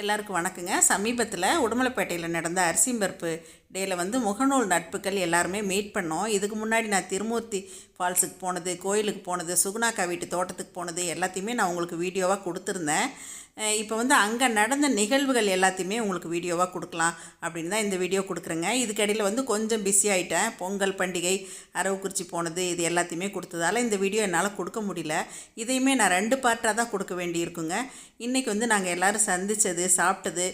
எல்லாருக்கும் வணக்கங்க. சமீபத்தில் உடுமலைப்பேட்டையில் நடந்த அரிசிம்பருப்பு டேயில் வந்து முகநூல் நட்புகள் எல்லாருமே மீட் பண்ணோம். இதுக்கு முன்னாடி நான் திருமூர்த்தி ஃபால்ஸுக்கு போனது கோயிலுக்கு போனது சுகுணாக்கா வீட்டு தோட்டத்துக்கு போனது எல்லாத்தையுமே நான் உங்களுக்கு வீடியோவாக கொடுத்துருந்தேன். இப்போ வந்து அங்கே நடந்த நிகழ்வுகள் எல்லாத்தையுமே உங்களுக்கு வீடியோவாக கொடுக்கலாம் அப்படின்னு தான் இந்த வீடியோ கொடுக்குறேங்க. இதுக்கடையில் வந்து கொஞ்சம் பிஸி ஆகிட்டேன் பொங்கல் பண்டிகை அரவுக்குறிச்சி போனது இது எல்லாத்தையுமே கொடுத்ததால இந்த வீடியோ என்னால் கொடுக்க முடியல. இதையுமே நான் ரெண்டு பார்ட்டாக தான் கொடுக்க வேண்டியிருக்குங்க. இன்றைக்கி வந்து நாங்கள் எல்லோரும் சந்தித்தது சாப்பிட்டது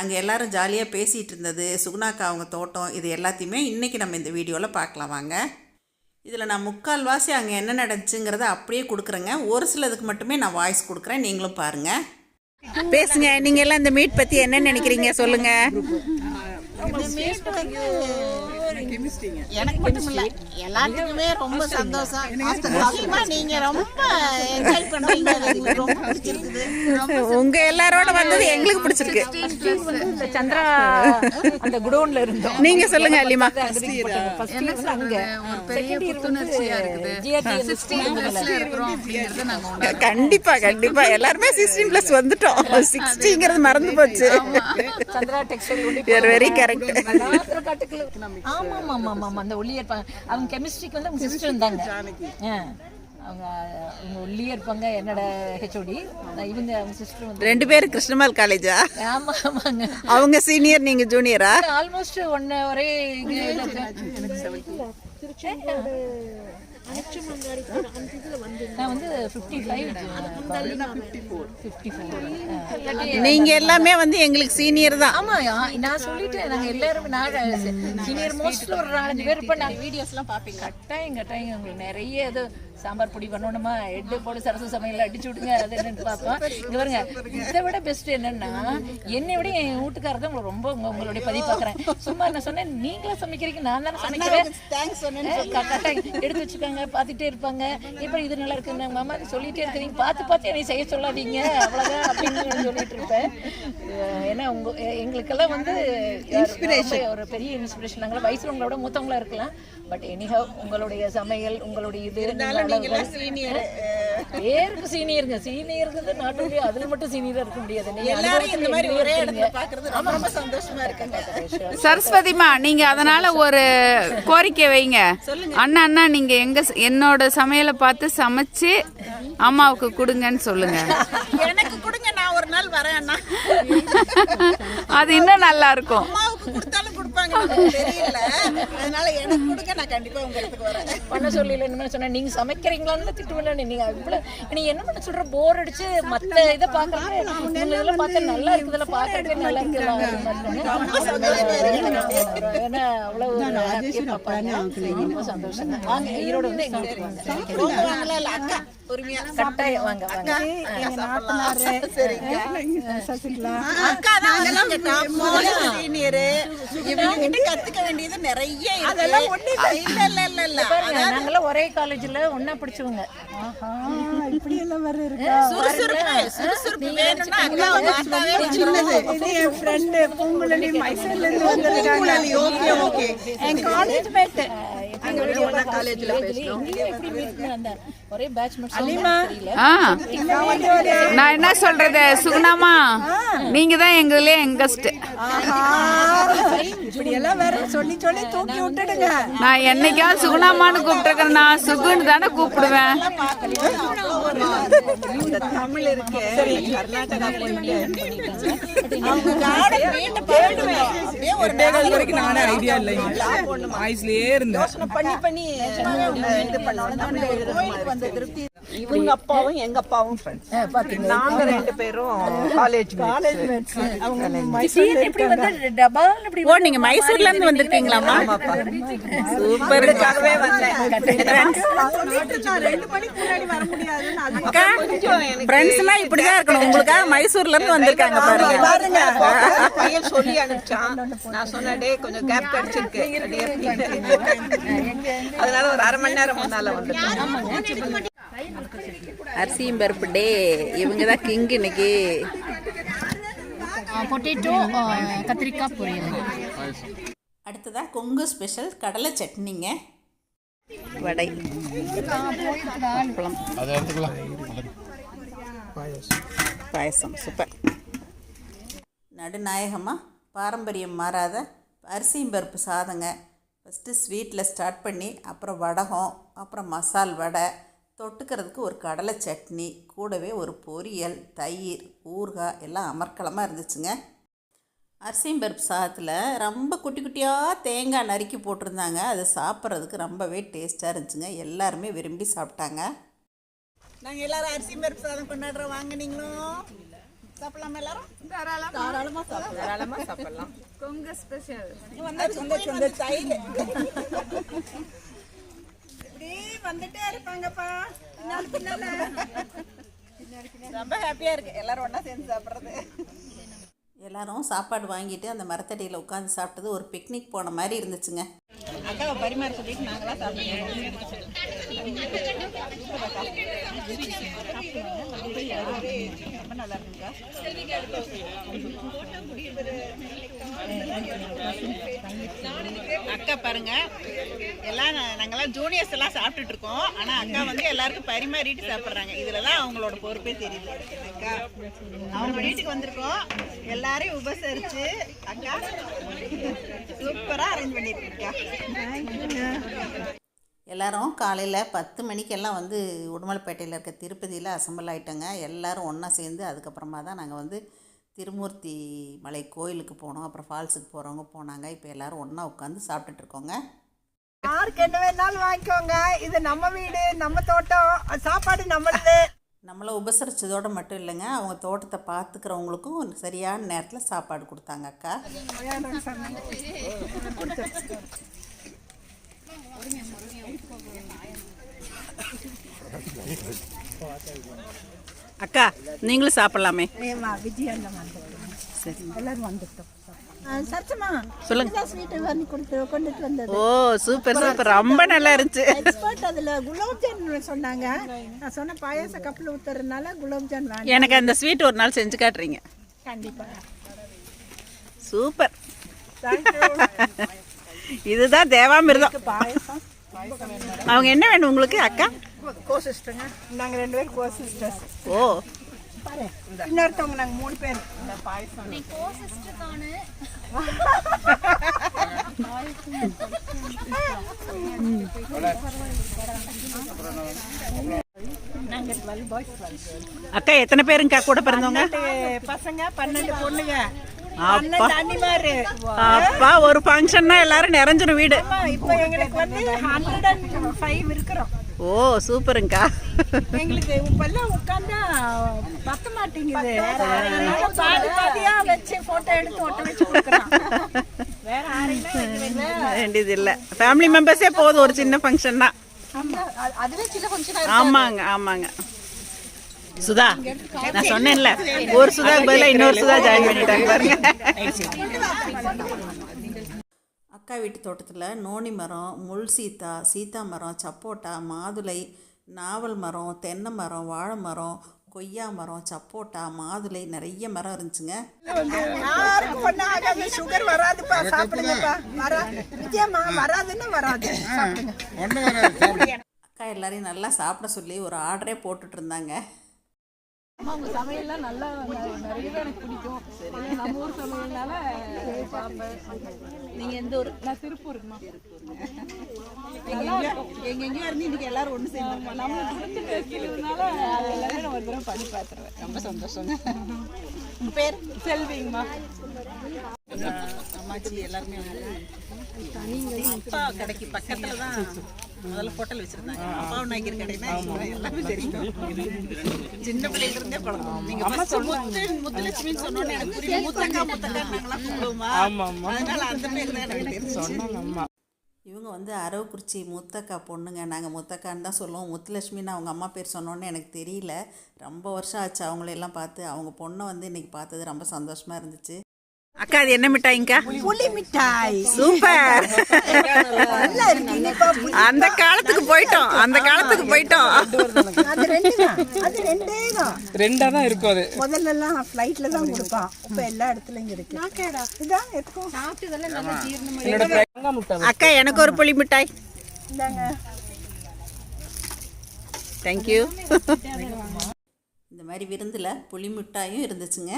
அங்கே எல்லோரும் ஜாலியாக பேசிகிட்டு இருந்தது. சுகுணாக்கா அவங்க தோட்டம் இது எல்லாத்தையுமே இன்றைக்கி நம்ம இந்த வீடியோவில் பார்க்கலாம். வாங்க. இதில் நான் முக்கால்வாசி அங்கே என்ன நடந்துச்சுங்கிறத அப்படியே கொடுக்குறேங்க. ஒரு சிலதுக்கு மட்டுமே நான் வாய்ஸ் கொடுக்குறேன். நீங்களும் பாருங்கள் பேசுங்க. நீங்கள் எல்லாம் இந்த மீட் பற்றி என்ன நினைக்கிறீங்க? சொல்லுங்கள் எனக்கு மட்டும் இல்ல. எல்லாத்துக்குமே ரொம்ப சந்தோஷம். அதிகமா நீங்க ரொம்ப என்ஜாய் பண்றீங்க அது எங்களுக்கு ரொம்ப பிடிச்சிருக்குது. உங்கள் எல்லாரோட வந்தது எங்களுக்கு பிடிச்சிருக்கு. இந்த சந்திரா அந்த குடோன்ல இருந்தோம். நீங்க சொல்லுங்க அலிமா. கண்டிப்பா கண்டிப்பா. எல்லாருமே சிக்ஸ்டீன் பிளஸ் வந்துட்டோம். சிக்ஸ்டிங்கிறது மறந்து போச்சு. சந்திரா டெக்ஸ்டைல் வெரி கரெக்ட் ஆமா ஆமா ஆமா ஆமா அந்த ஒல்லியா இருப்பாங்க அவங்க கெமிஸ்ட்ரிக்கு வந்து அவங்க சிஸ்டர் இருந்தாங்க. ஆ. அவங்க அவங்க ஒல்லியா இருப்பாங்க என்னோட ஹெச்ஓடி இவங்க அவங்க சிஸ்டர் வந்து ரெண்டு பேரும் கிருஷ்ணமால் காலேஜா ஆமா ஆமாங்க. அவங்க சீனியர் நீங்க ஜூனியரா ஆல்மோஸ்ட் ஒன்னு ஒரே இது நான் வந்து ஃபிஃப்டி ஃபைவ் ஃபிஃப்டி ஃபோர் நீங்க எல்லாமே வந்து எங்களுக்கு சீனியர் தான். ஆமா ஆ, நான் சொல்லிட்டேன் நாங்க எல்லாரும் நான் சீனியர் மோஸ்ட்ல ஒரு நாலஞ்சு பேர் இருப்பேன் நான் வீடியோஸ் எல்லாம் பாப்பீங்க கட்டாயம் கட்டாயம். உங்களுக்கு நிறைய இது சாம்பார் பொடி பண்ணணுமா? எட்டு போட்டு சரசு சமையல் அடிச்சு விடுங்க. அது என்னன்னு பார்ப்போம். இங்க பாருங்க இதை விட பெஸ்ட் என்னன்னா என்னை விட என் வீட்டுக்காரர் தான் உங்களை ரொம்ப உங்க- உங்களுடைய பதிவு பார்க்குறேன். சும்மா நான் சொன்னேன் நீங்களா சமைக்கிறீங்க நான் தானே சமைக்கிறேன். எடுத்து வச்சுக்கோங்க பார்த்துட்டே இருப்பாங்க. இப்போ இது நல்லா இருக்கு நாங்கள் மாமா சொல்லிட்டே இருக்கிறீங்க பார்த்து பார்த்து என்னை செய்ய சொல்லாதீங்க அவ்வளோதான் அப்படின்னு சொல்லிட்டு இருப்பேன். ஏன்னா உங்க எங்களுக்கெல்லாம் வந்து இன்ஸ்பிரேஷன் ஒரு பெரிய இன்ஸ்பிரேஷன் நாங்கள் வயசுல உங்களோட மூத்தவங்களா இருக்கலாம். பட் எனிஹவ் உங்களுடைய சமையல் உங்களுடைய இது அளவுகள். பேருக்கு சீனியருங்க. சீனியருங்கிறது நாட்டுடைய அதுல மட்டும் சீனியரா இருக்க முடியாது. நீங்க எல்லாரும் இந்த மாதிரி ஒரே இடத்துல பாக்குறது ரொம்ப ரொம்ப சந்தோஷமா இருக்குங்க. சரஸ்வதிமா நீங்க அதனால ஒரு கோரிக்கை வைங்க. அண்ணா அண்ணா நீங்க எங்க என்னோட சமையலை பார்த்து சமைச்சு அம்மாவுக்கு கொடுங்கன்னு சொல்லுங்க. எனக்கு கொடுங்க நான் ஒரு நாள் வரேன் அண்ணா. அது இன்னும் நல்லா இருக்கும். தெரியல. அதனால எனக்கு கொடுங்க நான் கண்டிப்பா உங்க இடத்துக்கு வரேன். பண்ண சொல்லல என்ன சொன்னேன் நீங்க சமைக்கிறீங்களான்னு திட்டுவேன் நீங்க இவ்வளவு நீ என்ன பண்ண சொல்ற போர் அடிச்சு மத்த இதை பாக்குறது இதெல்லாம் பார்த்தா நல்லா இருக்குதுல பாக்குறதுக்கு நல்லா இருக்குல்ல ஏன்னா அவ்வளவு. ரொம்ப சந்தோஷம். வாங்க ஈரோடு வந்து எங்க பொறுமையா. கட்டாயம் வாங்க வாங்க. சரிங்க அக்கா தான் அதெல்லாம் சீனியர். இவங்க கிட்ட கத்துக்க வேண்டியது நிறைய அதெல்லாம் ஒண்ணு இல்ல. இல்ல இல்ல இல்ல பாருங்க நாங்கெல்லாம் ஒரே காலேஜ்ல ஒண்ணா படிச்சவங்க. சுறுசுறுப்பு சுறுசுறுப்பு வேணும்னா நான் என்ன சொல்றது சுகுணாமா? நீங்க தான் எங்களே எங்கஸ்ட் நான் என்னைக்காவது சுகுணாமான்னு கூப்பிட்டுருக்கேன் நான் சுகுன்னு தானே கூப்பிடுவேன். தமிழ் இருக்கு. வரைக்கும் நானே ஐடியா இல்லைங்க வாய்ஸ்லயே இருந்தேன் இவங்க அப்பாவும் எங்க அப்பாவும் ஃப்ரெண்ட்ஸ் நாங்க ரெண்டு பேரும் காலேஜ் காலேஜ் எப்படி வந்து டபால் இப்படி ஓ நீங்க மைசூர்ல இருந்து வந்திருக்கீங்களாமா சூப்பர் இதுக்காகவே வந்தேன். அக்கா ஃப்ரெண்ட்ஸ் எல்லாம் இப்படிதான் இருக்கணும். உங்களுக்காக மைசூர்ல இருந்து வந்திருக்காங்க பாருங்க. பையன் சொல்லி அனுப்பிச்சான். நான் சொன்னேன் டேய் கொஞ்சம் கேப் கிடைச்சிருக்கு. அதனால ஒரு அரை மணி நேரம் முன்னால வந்துட்டேன் அரிசியும் பருப்பு டே இவங்க தான் கிங் இன்னைக்கு பொட்டேட்டோ கத்திரிக்காய் பொரியல். அடுத்ததாக கொங்கு ஸ்பெஷல் கடலை சட்னிங்க. வடை. அப்பளம். பாயசம் சூப்பர் நடுநாயகமாக பாரம்பரியம் மாறாத அரிசியும் பருப்பு சாதங்க. ஃபஸ்ட்டு ஸ்வீட்டில் ஸ்டார்ட் பண்ணி அப்புறம் வடகம் அப்புறம் மசால் வடை. தொட்டுக்கிறதுக்கு ஒரு கடலை சட்னி கூடவே ஒரு பொரியல் தயிர் ஊறுகாய் எல்லாம் அமர்க்கலமாக இருந்துச்சுங்க. அரிசியும் பருப்பு சாதத்தில் ரொம்ப குட்டி குட்டியாக தேங்காய் நறுக்கி போட்டிருந்தாங்க. அது சாப்பிட்றதுக்கு ரொம்பவே டேஸ்ட்டாக இருந்துச்சுங்க. எல்லாருமே விரும்பி சாப்பிட்டாங்க. நாங்க எல்லாரும் அரிசி பருப்பு சாதம் கொண்டாடுறோம் வாங்க நீங்களும் சாப்பிடலாமா எல்லாரும்? தாராளமா. சாப்பிடலாம். தாராளமா சாப்பிடலாம். கொங்கு ஸ்பெஷல் தயிர். வந்துட்டே இருப்பாங்கப்பா. பின்னால பின்னால ரொம்ப ஹாப்பியா இருக்கு. எல்லாரும் ஒண்ணா சேர்ந்து சாப்பிடுறது. எல்லாரும் சாப்பாடு வாங்கிட்டு அந்த மரத்தடியில் உட்காந்து சாப்பிட்டது ஒரு பிக்னிக் போன மாதிரி இருந்துச்சுங்க. அக்காவை பரிமாற சொல்லிட்டு நாங்களா சாப்பிடுவோம் ரொம்ப நல்லா இருக்குங்க. அக்கா பாருங்க. எல்லாம் நாங்கெல்லாம் ஜூனியர்ஸ் எல்லாம் சாப்பிட்டுட்டு இருக்கோம். ஆனா அக்கா வந்து எல்லாருக்கும் பரிமாறிட்டு சாப்பிடுறாங்க. இதுல தான் அவங்களோட பொறுப்பே தெரியுது. அக்கா அவங்க வீட்டுக்கு வந்திருக்கோம். எல்லாரையும் உபசரிச்சு அக்கா சூப்பரா அரேஞ்ச் பண்ணிருக்கீங்க எல்லாரும் காலையில் பத்து மணிக்கெல்லாம் வந்து உடுமலைப்பேட்டையில் இருக்க திருப்பதியில் அசம்பிள் ஆகிட்டோங்க எல்லோரும் ஒன்றா சேர்ந்து அதுக்கப்புறமா தான் நாங்கள் வந்து திருமூர்த்தி மலை கோயிலுக்கு போனோம். அப்புறம் ஃபால்ஸுக்கு போகிறவங்க போனாங்க. இப்போ எல்லாரும் ஒன்றா உட்காந்து சாப்பிட்டுட்டு இருக்கோங்க. யாருக்கு என்ன வேணாலும் வாங்கிக்கோங்க. இது நம்ம வீடு நம்ம தோட்டம். சாப்பாடு நம்மளது. நம்மளை உபசரிச்சதோடு மட்டும் இல்லைங்க. அவங்க தோட்டத்தை பார்த்துக்கிறவங்களுக்கும் சரியான நேரத்தில் சாப்பாடு கொடுத்தாங்க அக்கா. அக்கா நீங்களும் சாப்பிடலாமே. சரி. எல்லாரும் வந்துட்டோம். ஓ சூப்பர் சூப்பர் ரொம்ப நல்லா இருந்துச்சு. எக்ஸ்பர்ட் அதுல சொன்னாங்க. நான் சொன்ன பாயாச கப்பில் ஊத்துறதுனால குலாப் ஜான் வேண்டாம். எனக்கு அந்த ஸ்வீட் ஒரு நாள் செஞ்சு காட்டுறீங்க. கண்டிப்பா. சூப்பர் இதுதான் தேவாமிர்தம். பாயசம். அவங்க என்ன வேணும் உங்களுக்கு அக்கா? கோ சிஸ்டருங்க நாங்க ரெண்டு பேரும் கோ சிஸ்டர்ஸ் ஓ. பாரு இன்னொருத்தவங்க நாங்க மூணு பேர். இந்த பாயசம். அக்கா எத்தனை பேருங்கக்கா கூட பிறந்தவங்க? பசங்க பன்னெண்டு பொண்ணுங்க. அப்பா. ஒரு ஃபங்க்ஷன்னா எல்லாரும் நிறைஞ்சிரும் வீடு. இப்போ எங்களுக்கு வந்து ஹண்ட்ரட் அண்ட் ஃபைவ் இருக்கிறோம். ஓ சூப்பருங்கக்கா எங்களுக்கு இப்பெல்லாம் உட்காந்தா பத்த மாட்டேங்குது. பாதி பாதியா வச்சு போட்டோ எடுத்து ஒட்ட வச்சு வேண்டியது இல்லை ஃபேமிலி மெம்பர்ஸே போதும் ஒரு சின்ன ஃபங்க்ஷன் தான். ஆமா, அது- அதுவே சின்ன ஃபங்க்ஷன் ஆமாங்க ஆமாங்க. சுதா நான் சொன்னேன்ல ஒரு சுதா பதிலா இன்னொரு சுதா ஜாயின் பண்ணிட்டாங்க பாருங்க. அக்கா வீட்டு தோட்டத்தில் நோனி மரம் முள் சீத்தா சீத்தா மரம் சப்போட்டா மாதுளை நாவல் மரம் தென்னை மரம் வாழை மரம் கொய்யா மரம் சப்போட்டா மாதுளை நிறைய மரம் இருந்துச்சுங்க. யாருக்கும் ஒன்றும் ஆகாது சுகர் வராதுப்பா சாப்பிடுங்கப்பா. வரா வராதுன்னா வராது. சாப்பிடுங்க அக்கா எல்லாரையும் நல்லா சாப்பிட சொல்லி ஒரு ஆர்டரே போட்டுட்டு இருந்தாங்க. அவங்க சமையல்லாம் நல்லா நிறைய எனக்கு பிடிக்கும். நம்ம ஊர் சமையல்னால நீங்க எந்த ஊர்? நான் திருப்பூருமா எங்க எங்கேயோ இருந்து இன்னைக்கு எல்லாரும் ஒன்று சேர்ந்து நம்மளுக்கு பிடிச்ச அது எல்லாமே நான் ஒரு தடவை பண்ணி பார்த்துருவேன். ரொம்ப சந்தோஷங்க. உங்க பேர்? செல்விங்கம்மா. அம்மாச்சி எல்லாருமே வந்து அப்பா கடைக்கு பக்கத்துல தான் முதல்ல ஹோட்டல் வச்சிருந்தாங்க. அப்பாவும் நாய்க்கிற கடைனா எல்லாமே தெரியும். சின்ன பிள்ளைல இருந்தே பழக்கம். நீங்க முத்து முத்துலட்சுமின்னு சொன்னோன்னே எனக்கு புரியும் முத்தக்கா முத்தக்கா நாங்களாம் சொல்லுவோமா அதனால அந்த பேர் தான் எனக்கு தெரிஞ்சு. இவங்க வந்து அரவக்குறிச்சி முத்தக்கா பொண்ணுங்க. நாங்கள் முத்தக்கான்னு தான் சொல்லுவோம். முத்துலட்சுமின்னு அவங்க அம்மா பேர் சொன்னோன்னே எனக்கு தெரியல. ரொம்ப வருஷம் ஆச்சு அவங்களையெல்லாம் பார்த்து. அவங்க பொண்ணை வந்து இன்னைக்கு பார்த்தது ரொம்ப சந்தோஷமாக இருந்துச்சு. அக்கா அது என்ன மிட்டாய்ங்கக்கா புளி மிட்டாய். சூப்பர். நல்லா அந்த காலத்துக்கு போயிட்டோம். அந்த காலத்துக்கு போயிட்டோம். அது ரெண்டு தான் அது ரெண்டே தான் ரெண்டா தான் இருக்கும் அது. முதல்ல எல்லாம் ஃப்ளைட்ல தான் கொடுப்பான் இப்ப எல்லா இடத்துலயும் இருக்கு. இதான் இருக்கும் என்னோட தேங்காய் முட்டை அக்கா எனக்கு ஒரு புளி மிட்டாய். இந்தாங்க. தேங்க்யூ இந்த மாதிரி விருந்தில் புளி மிட்டாயும் இருந்துச்சுங்க.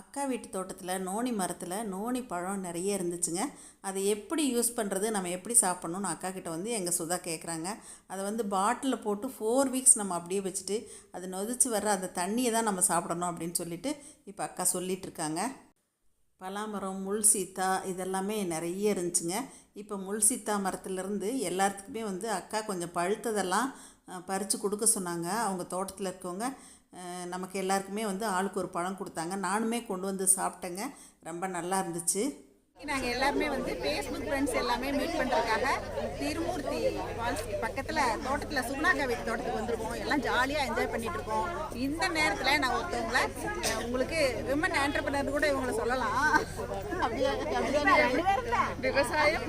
அக்கா வீட்டு தோட்டத்தில் நோனி மரத்தில் நோனி பழம் நிறைய இருந்துச்சுங்க. அதை எப்படி யூஸ் பண்ணுறது நம்ம எப்படி சாப்பிட்ணுன்னு அக்கா கிட்ட வந்து எங்கள் சுதா கேட்குறாங்க அதை வந்து பாட்டிலில் போட்டு ஃபோர் வீக்ஸ் நம்ம அப்படியே வச்சுட்டு அது நொதிச்சு வர்ற அந்த தண்ணியை தான் நம்ம சாப்பிடணும் அப்படின்னு சொல்லிட்டு இப்போ அக்கா சொல்லிகிட்ருக்காங்க பலாமரம் முள் சீத்தா இதெல்லாமே நிறைய இருந்துச்சுங்க. இப்போ முள் சீத்தா மரத்துலேருந்து எல்லாத்துக்குமே வந்து அக்கா கொஞ்சம் பழுத்ததெல்லாம் பறித்து கொடுக்க சொன்னாங்க. அவங்க தோட்டத்தில் இருக்கவங்க நமக்கு எல்லாருக்குமே வந்து ஆளுக்கு ஒரு பழம் கொடுத்தாங்க. நானுமே கொண்டு வந்து சாப்பிட்டேங்க. ரொம்ப நல்லா இருந்துச்சு. நாங்க எல்லாருமே வந்து ஃபேஸ்புக் ஃப்ரெண்ட்ஸ் எல்லாமே மீட் பண்றதுக்காக திருமூர்த்தி ஃபால்ஸ் பக்கத்துல தோட்டத்துல சுகுணாக்கா வீட்டு தோட்டத்துக்கு வந்திருக்கோம். எல்லாம் ஜாலியா என்ஜாய் பண்ணிட்டு இருக்கோம் இந்த நேரத்துல நான் ஒருத்தவங்கள உங்களுக்கு விமன் ஆண்டர்பனர் கூட இவங்களை சொல்லலாம். விவசாயம்.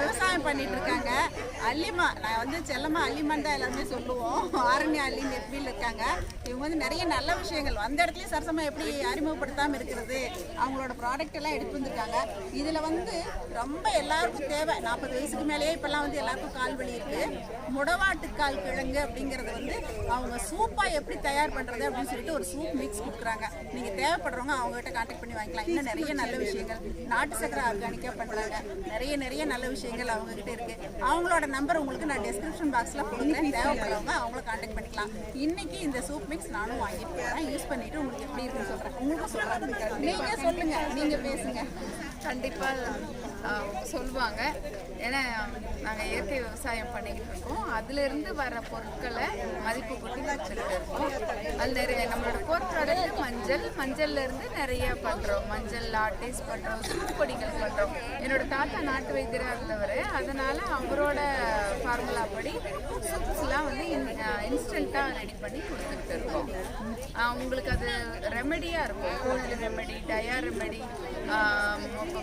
விவசாயம் பண்ணிட்டு இருக்காங்க அல்லிமா நான் வந்து செல்லம்மா அல்லிமான் தான் எல்லாருமே சொல்லுவோம். ஆரண்யா அல்லின்னு எஃபியில் இருக்காங்க. இவங்க வந்து நிறைய நல்ல விஷயங்கள். அந்த இடத்துலயும் சரசமா எப்படி அறிமுகப்படுத்தாம இருக்கிறது அவங்களோட ப்ராடக்ட் எல்லாம் எடுத்து வந்திருக்காங்க. இதில் வந்து ரொம்ப எல்லாருக்கும் தேவை. நாற்பது வயசுக்கு மேலேயே இப்போல்லாம் வந்து எல்லாருக்கும் கால் வலி இருக்குது முடவாட்டுக்கால் கிழங்கு அப்படிங்கறது வந்து அவங்க சூப்பாக எப்படி தயார் பண்ணுறது அப்படின்னு சொல்லிட்டு ஒரு சூப் மிக்ஸ் கொடுக்குறாங்க. நீங்கள் தேவைப்படுறவங்க அவங்ககிட்ட கான்டாக்ட் பண்ணி வாங்கிக்கலாம். இன்னும் நிறைய நல்ல விஷயங்கள். நாட்டு சக்கரை ஆர்கானிக்காக பண்ணுறாங்க நிறைய நிறைய நல்ல விஷயங்கள் அவங்ககிட்ட இருக்குது அவங்களோட நம்பர் உங்களுக்கு நான் டெஸ்கிரிப்ஷன் பாக்ஸில் கொடுக்குறேன். தேவைப்படுறவங்க அவங்கள கான்டாக்ட் பண்ணிக்கலாம். இன்னைக்கு இந்த சூப் மிக்ஸ் நானும் வாங்கிட்டு போறேன். யூஸ் பண்ணிட்டு உங்களுக்கு எப்படி இருக்குன்னு சொல்கிறேன் உங்களுக்கு சொல்றேன். நீங்க சொல்லுங்கள் நீங்கள் பேசுங்க. கண்டிப்பாக சொல்லுவாங்க. ஏன்னா நாங்கள் இயற்கை விவசாயம் பண்ணிக்கிட்டு இருக்கோம். அதுலேருந்து வர பொருட்களை மதிப்பு கூட்டி வச்சுட்டு இருக்கோம் அது நிறைய நம்மளோட கோர் ப்ராடக்ட் மஞ்சள் மஞ்சள்லேருந்து நிறைய பண்ணுறோம் மஞ்சள் ஆர்டிஸ்ட் பண்ணுறோம் சூப்பொடிகள் பண்ணுறோம் என்னோட தாத்தா நாட்டு வைத்தியராக இருந்தவர். அதனால் அவரோட ஃபார்முலா படி சூப்ஸ்லாம் வந்து இன்ஸ்டண்ட்டாக ரெடி பண்ணி கொடுத்துட்டு இருக்கோம். உங்களுக்கு அது ரெமெடியாக இருக்கும். Cold remedy dia remedy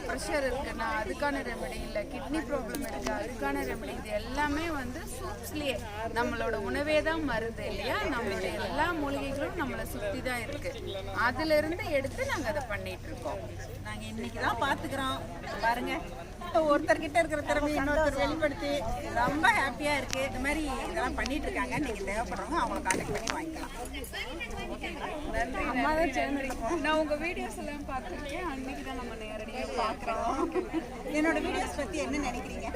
pressure இருக்குன்னா அதுக்கான ரெமெடி இல்லை கிட்னி ப்ராப்ளம் இருக்குது அதுக்கான ரெமெடி இது எல்லாமே வந்து சூப்ஸ்லேயே நம்மளோட உணவே தான் மருந்து இல்லையா? நம்மளோட எல்லா மூலிகைகளும் நம்மளை சுற்றி தான் இருக்குது அதிலிருந்து எடுத்து நாங்கள் அதை பண்ணிட்டு இருக்கோம். நாங்க இன்னைக்கு தான் பாத்துக்கிறோம் பாருங்க. ஒருத்தர் கிட்ட இருக்கிற திறமை இன்னொருத்தர் வெளிப்படுத்தி ரொம்ப ஹாப்பியா இருக்கு. இந்த மாதிரி இதெல்லாம் பண்ணிட்டு இருக்காங்க. நீங்க தேவைப்படுறவங்க அவங்கள கான்டாக்ட் பண்ணி வாங்கிக்கலாம். அம்மா தான் சேர்ந்து நான் உங்கள் வீடியோஸ் எல்லாம் பார்த்துருக்கேன். அன்னைக்கு தான் நம்ம நேரடியாக பார்க்குறோம். என்னோட வீடியோஸ் பத்தி என்ன நினைக்கிறீங்க?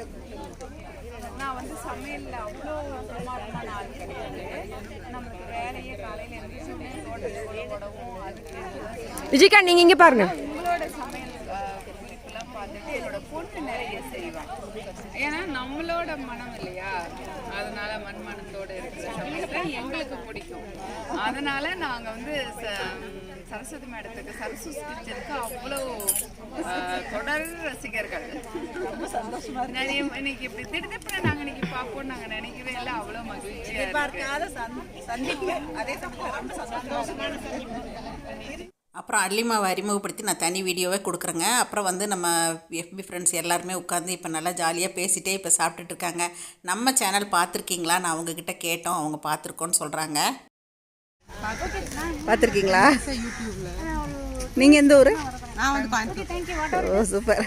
நான் வந்து சமையலில் அவ்வளோ பிரமாதமாக நான் கிடையாது. நமக்கு வேலையே காலையில் எழுந்திரிச்சோடனே தோட்டத்துக்குள்ள உடவும் அதுக்கு விஜயகாந்த் நீங்க இங்க பாருங்க. உங்களோட சமையல் பார்த்துட்டு என்னோட பொண்ணு நிறைய செய்வான் ஏன்னா நம்மளோட மனம் இல்லையா? அதனால மண் மனத்தோடு இருக்கிற சமையல் தான் எங்களுக்கு பிடிக்கும். அதனால நாங்கள் வந்து சரஸ்வதி மேடத்துக்கு சரஸ்வதி கிச்சனுக்கு அவ்வளோ தொடர் ரசிகர்கள். நிறைய இன்னைக்கு இப்படி திடீர்னு நாங்கள் இன்னைக்கு பார்ப்போம் நாங்கள் நினைக்கவே இல்லை. அவ்வளோ மகிழ்ச்சியாக சந்திப்பு. அதே சமயத்தில் ரொம்ப சந்தோஷமான சந்திப்பு அப்புறம் அல்லிமாவை அறிமுகப்படுத்தி நான் தனி வீடியோவே கொடுக்குறேங்க. அப்புறம் வந்து நம்ம எஃபி ஃப்ரெண்ட்ஸ் எல்லாருமே உட்காந்து இப்போ நல்லா ஜாலியாக பேசிட்டே இப்போ சாப்பிட்டுட்டு இருக்காங்க. நம்ம சேனல் பார்த்துருக்கீங்களா? நான் அவங்கக்கிட்ட கேட்டோம். அவங்க பார்த்துருக்கோன்னு சொல்கிறாங்க பார்த்துருக்கீங்களா? நீங்க எந்த ஊரு? நான் வந்து ஓ சூப்பர்.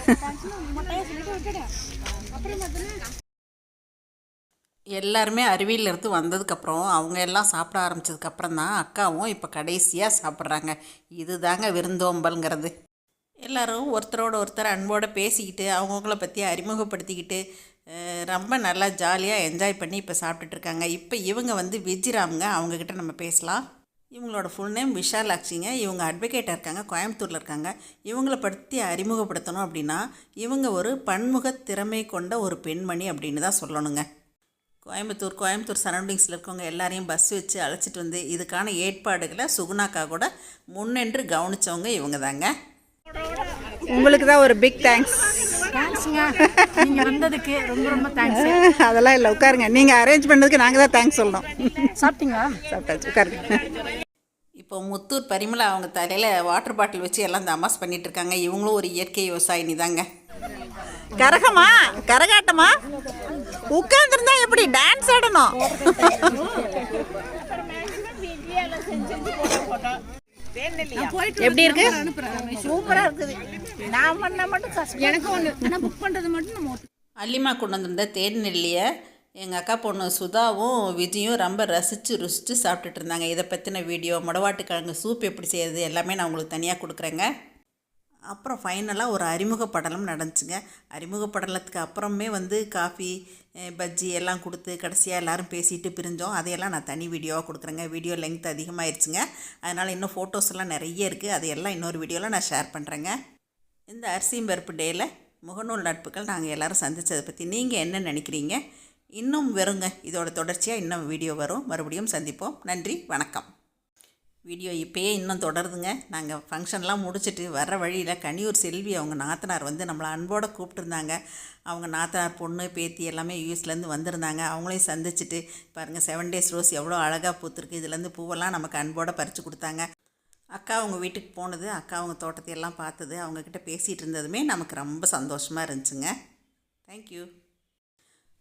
எல்லாருமே அருவியிலேருந்து வந்ததுக்கப்புறம் அவங்க எல்லாம் சாப்பிட ஆரம்பித்ததுக்கப்புறம் தான் அக்காவும் இப்போ கடைசியாக சாப்பிட்றாங்க. இதுதாங்க விருந்தோம்பல்ங்கிறது. எல்லோரும் ஒருத்தரோட ஒருத்தர் அன்போடு பேசிக்கிட்டு அவங்கவுங்கள பற்றி அறிமுகப்படுத்திக்கிட்டு ரொம்ப நல்லா ஜாலியாக என்ஜாய் பண்ணி இப்போ சாப்பிட்டுட்ருக்காங்க. இப்போ இவங்க வந்து விஜிராமுங்க. அவங்கக்கிட்ட நம்ம பேசலாம். இவங்களோட ஃபுல் நேம் விஷாலாட்சிங்க. இவங்க அட்வொகேட்டாக இருக்காங்க. கோயம்புத்தூரில் இருக்காங்க. இவங்களை பற்றி அறிமுகப்படுத்தணும் அப்படின்னா இவங்க ஒரு பன்முக திறமை கொண்ட ஒரு பெண்மணி அப்படின்னு தான் சொல்லணுங்க. கோயம்புத்தூர் கோயம்புத்தூர் சரௌண்டிங்ஸில் இருக்கவங்க எல்லாரையும் பஸ் வச்சு அழைச்சிட்டு வந்து இதுக்கான ஏற்பாடுகளை சுகுணாக்கா கூட முன்னின்று கவனிச்சவங்க இவங்க தாங்க உங்களுக்கு தான் ஒரு பிக் தேங்க்ஸ் தேங்க்ஸுங்க நீங்க வந்ததுக்கு ரொம்ப ரொம்ப தேங்க்ஸ் அதெல்லாம் இல்லை உட்காருங்க. நீங்கள் அரேஞ்ச் பண்ணதுக்கு நாங்கள் தான் தேங்க்ஸ் சொல்லணும். சாப்பிட்டீங்களா? சாப்பிட்டாச்சு உட்காருங்க. இப்போ முத்தூர் பரிமளா அவங்க தலையில் வாட்டர் பாட்டில் வச்சு எல்லாம் தமாஸ் பண்ணிட்டு இருக்காங்க. இவங்களும் ஒரு இயற்கை விவசாயினி தாங்க கரகமா? கரகாட்டமா? உட்கார்ந்துருந்தா எப்படி டான்ஸ் ஆடணும்? எப்படி இருக்கு? சூப்பரா இருக்குது. நான் பண்ண மட்டும் கஷ்டம். எனக்கு ஒன்று நான் புக் பண்றது மட்டும் நம்ம அல்லிமா கொண்டு வந்திருந்த தேன் நெல்லியை எங்கள் அக்கா பொண்ணு சுதாவும் விஜயும் ரொம்ப ரசித்து ருசித்து சாப்பிட்டுட்டு இருந்தாங்க. இதை பற்றின வீடியோ முடவாட்டுக்கிழங்கு சூப் எப்படி செய்யறது எல்லாமே நான் உங்களுக்கு தனியாக கொடுக்குறேங்க. அப்புறம் ஃபைனலாக ஒரு அறிமுக படலம் நடந்துச்சுங்க. அறிமுக படலத்துக்கு அப்புறமே வந்து காஃபி பஜ்ஜி எல்லாம் கொடுத்து கடைசியாக எல்லோரும் பேசிட்டு பிரிஞ்சோம். அதையெல்லாம் நான் தனி வீடியோவாக கொடுக்குறேங்க. வீடியோ லெங்த் அதிகமாகிடுச்சுங்க அதனால் இன்னும் ஃபோட்டோஸ் எல்லாம் நிறைய இருக்குது அதையெல்லாம் இன்னொரு வீடியோவில் நான் ஷேர் பண்ணுறேங்க இந்த அரிசியும் பருப்பு டேயில் முகநூல் நட்புகள் நாங்கள் எல்லோரும் சந்தித்ததை பற்றி நீங்கள் என்ன நினைக்கிறீங்க? இன்னும் வருங்க. இதோட தொடர்ச்சியாக இன்னும் வீடியோ வரும். மறுபடியும் சந்திப்போம். நன்றி. வணக்கம். வீடியோ இப்போயே இன்னும் தொடருதுங்க. நாங்கள் ஃபங்க்ஷன்லாம் முடிச்சுட்டு வர வழியில் கனியூர் செல்வி அவங்க நாத்தனார் வந்து நம்மளை அன்போடு கூப்பிட்டுருந்தாங்க. அவங்க நாத்தனார் பொண்ணு பேத்தி எல்லாமே யூஎஸ்லேருந்து வந்திருந்தாங்க. அவங்களையும் சந்திச்சுட்டு பாருங்கள் செவன் டேஸ் ரோஸ் எவ்வளோ அழகாக பூத்துருக்கு. இதுலேருந்து பூவெல்லாம் நமக்கு அன்போடு பறித்து கொடுத்தாங்க. அக்கா அவங்க வீட்டுக்கு போனது அக்கா அவங்க தோட்டத்தை எல்லாம் பார்த்தது அவங்கக்கிட்ட பேசிகிட்டு இருந்ததுமே நமக்கு ரொம்ப சந்தோஷமாக இருந்துச்சுங்க. Thank you